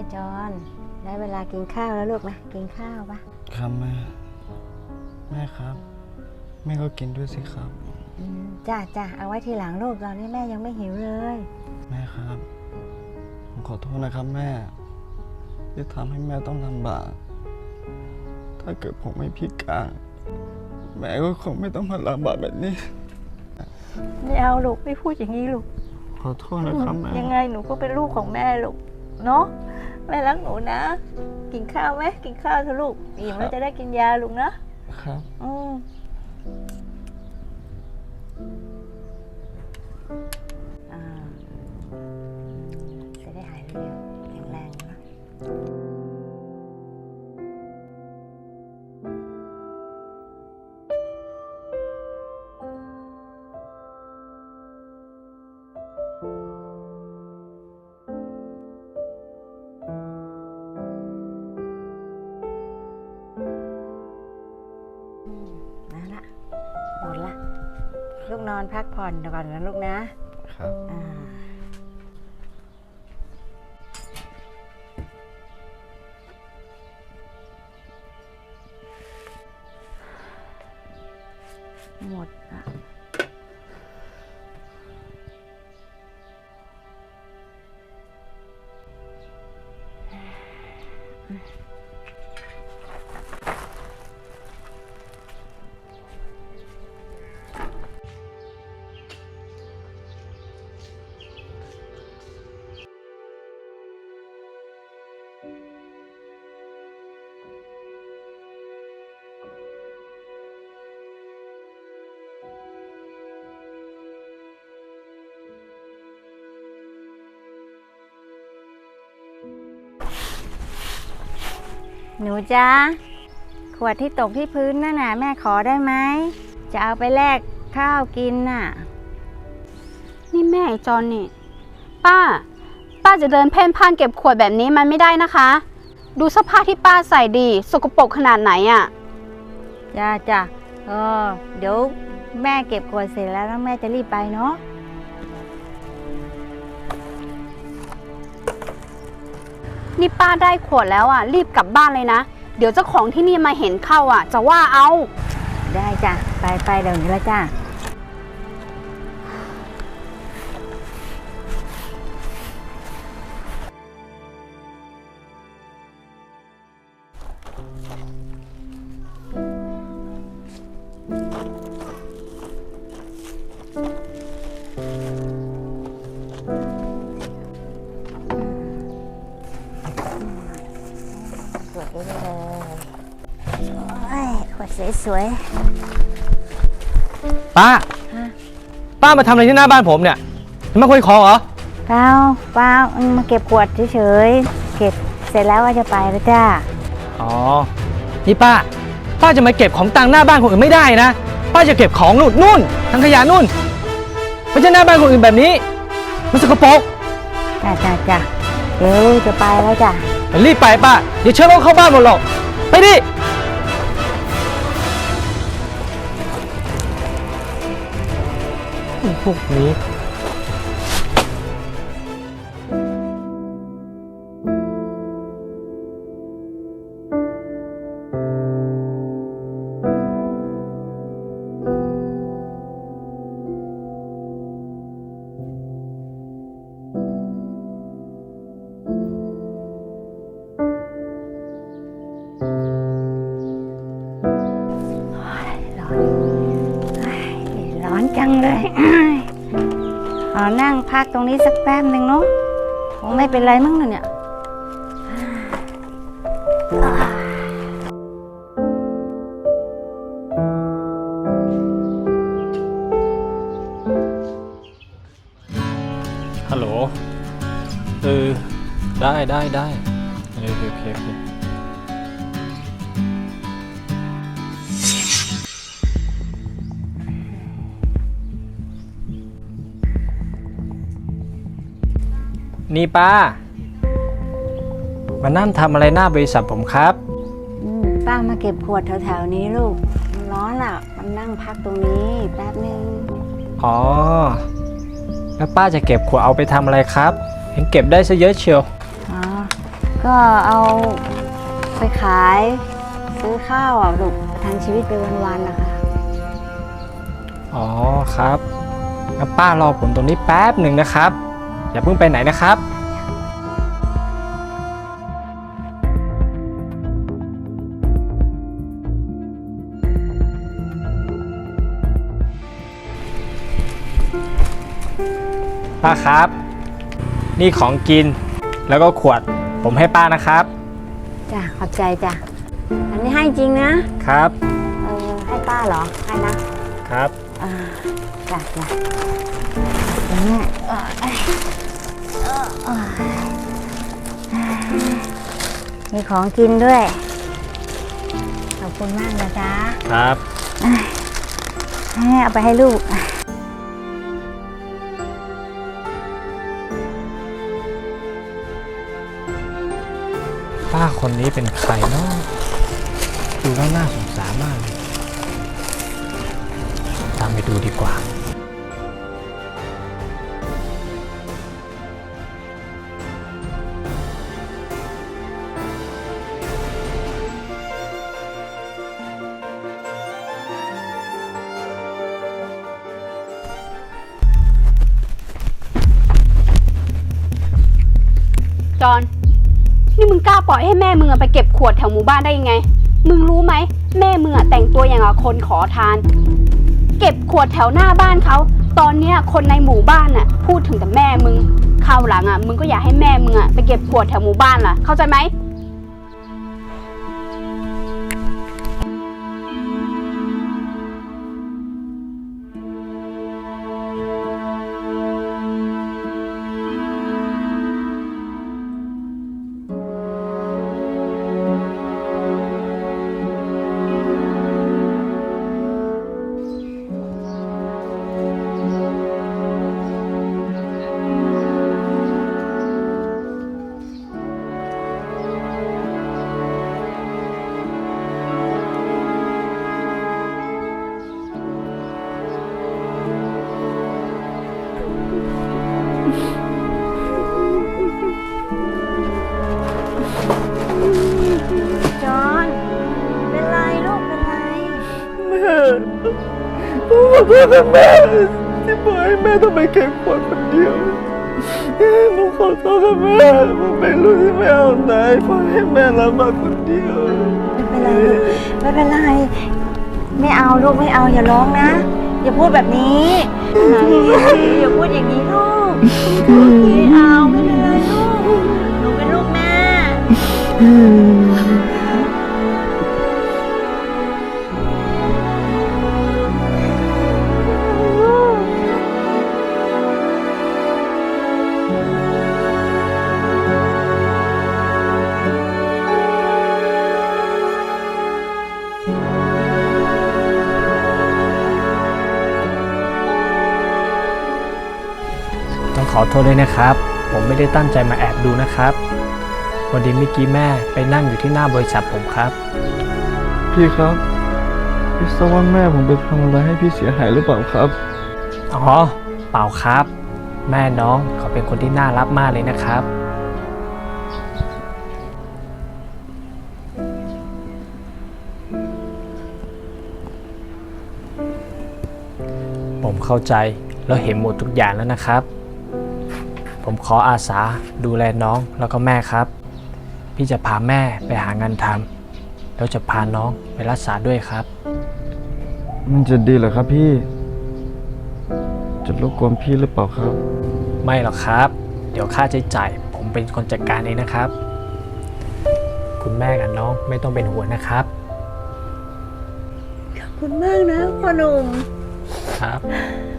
ยจอนได้เวลากินข้าวแล้วลูกนะกินข้าวปะครับแม่ แม่ครับ แม่ก็กินด้วยสิครับ อืมจ้าจ้าเอาไว้ทีหลังลูกตอนนี้แม่ยังไม่หิวเลย แม่ครับ ผมขอโทษนะครับแม่ ที่ทำให้แม่ต้องลำบาก ถ้าเกิดผมไม่พิการ แม่ก็คงไม่ต้องมาลำบากแบบนี้ ไม่เอาลูกไม่พูดอย่างนี้ลูกขอโทษนะครับแม่ ยังไงหนูก็เป็นลูกของแม่ลูกเนาะ แม่รักหนูนะ กินข้าวไหมกินข้าวเถอะลูกอิ่มแล้วจะได้กินยาลูกนะครับ อืม ลูกนอนพักผ่อนก่อนนะลูกนะครับอ่าหมดอะ หนูจ้าขวดที่ตกที่พื้นนั่นน่ะแม่ขอได้ไหม จะเอาไปแลกข้าวกินน่ะ นี่แม่ไอ้จอนนี่ ป้า ป้าจะเดินเพ่นพ่านเก็บขวดแบบนี้มันไม่ได้นะคะ ดูเสภาพที่ป้าใส่ดี สกปรกขนาดไหนอะ่ะจ้าจ้าเออเดี๋ยวแม่เก็บขวดเสร็จแล้วแล้วแม่จะรีบไปเนาะ นี่ป้าได้ขวดแล้วอะ รีบกลับบ้านเลยนะ เดี๋ยวเจ้าของที่นี่มาเห็นเข้าอะ จะว่าเอา ได้จ้ะ ไปไปเดี๋ยวนี้ละจ้า สวยป้าฮะป้ามาทำอะไรที่หน้าบ้านผมเนี่ยจะมาคุยของเหรอๆเปล่าเปล่าอืมมาเก็บขวดเฉยๆเก็บเสร็จแล้วว่าจะไปแล้วจ้าอ๋อ นี่ป้า ป้าจะมาเก็บของตังหน้าบ้านคนอื่นไม่ได้นะ ป้าจะเก็บของนู่นนู่นทางขยะนู่น ไม่ใช่หน้าบ้านคนอื่นแบบนี้ มันสกปรกจ้าจ้าจ้าเดี๋ยวจะไปแล้วจ้ารีบไปป้า เดี๋ยวเชื้อโรคเข้าบ้านหมดหรอก ไปดิ พวกนี้ ขอนั่งพักตรงนี้สักแป๊บหนึ่งเนาะคงไม่เป็นไรมั้งนะเนี่ยฮัลโหล เออ ได้ได้ได้เออโอเคโอเค นี่ป้า มานั่งทำอะไรหน้าบริษัทผมครับ อืมป้ามาเก็บขวดแถวๆนี้ลูกมันร้อนอะ มันนั่งพักตรงนี้แป๊บหนึ่งอ๋อ แล้วป้าจะเก็บขวดเอาไปทำอะไรครับ เห็นเก็บได้ซะเยอะเชียว อ๋อ ก็เอาไปขาย ซื้อข้าวอะลูกประทังชีวิตไปวันๆนะคะอ๋อครับงั้นป้ารอผมตรงนี้แป๊บหนึ่งนะครับ อย่าเพิ่งไปไหนนะครับ ป้าครับ นี่ของกินแล้วก็ขวด ผมให้ป้านะครับ จ้ะขอบใจจ้ะ อันนี้ให้จริงนะ ครับ เออให้ป้าเหรอ ให้นะครับ อ่าจ้ะจ้ะเดี๋ยวแม่เออเอ้ยเออเอ้ยมีของกินด้วย ขอบคุณมากนะจ๊ะครับให้เอาไปให้ลูกป้าคนนี้เป็นใครเนาะดูแล้วน่าสงสารมากเลยตามไปดูดีกว่า จอนนี่มึงกล้าปล่อยให้แม่มึงอะไปเก็บขวดแถวหมู่บ้านได้ยังไง มึงรู้ไหม แม่มึงอะแต่งตัวอย่างกับคนขอทาน เก็บขวดแถวหน้าบ้านเขา ตอนเนี้ยคนในหมู่บ้านน่ะพูดถึงแต่แม่มึงคราวหลังอะมึงก็อย่าให้แม่มึงอะไปเก็บขวดแถวหมู่บ้านล่ะ เข้าใจไหม อโทษนะแม่ที่ปล่อยให้แม่ต้องไปเก็บขวดคนเดียวผมขอโทษนะแม่ผมเป็นลูกที่ไม่เอาไหนปล่อยให้แม่ลำบากคนเดียวไม่เป็นไรไม่เป็นไร ไม่เอาลูกไม่เอาอย่าร้องนะ อย่าพูดแบบนี้อย่าพูดอย่างนี้ลูกไม่เอาไม่เป็นไรลูกหนูเป็นลูกแม่ องขอโทษด้วยนะครับ ผมไม่ได้ตั้งใจมาแอบดูนะครับพอดีเมื่อกี้แม่ไปนั่งอยู่ที่หน้าบริษัทผมครับ พี่ครับ พี่ทราบว่าแม่ผมไปทำอะไรให้พี่เสียหายหรือเปล่าครับ อ๋อ เปล่าครับ แม่น้องเขาเป็นคนที่น่ารักมากเลยนะครับ ผมเข้าใจแล้วเห็นหมดทุกอย่างแล้วนะครับ ผมขออาสาดูแลน้องแล้วก็แม่ครับ พี่จะพาแม่ไปหางานทำแล้วจะพาน้องไปรักษาด้วยครับ มันจะดีเหรอครับพี่ จะรบกวนพี่หรือเปล่าครับ ไม่หรอกครับ เดี๋ยวค่าใช้จ่าย ผมเป็นคนจัดการเองนะครับ คุณแม่กับน้องไม่ต้องเป็นห่วงนะครับ ขอบคุณมากนะพ่อหนุ่มครับข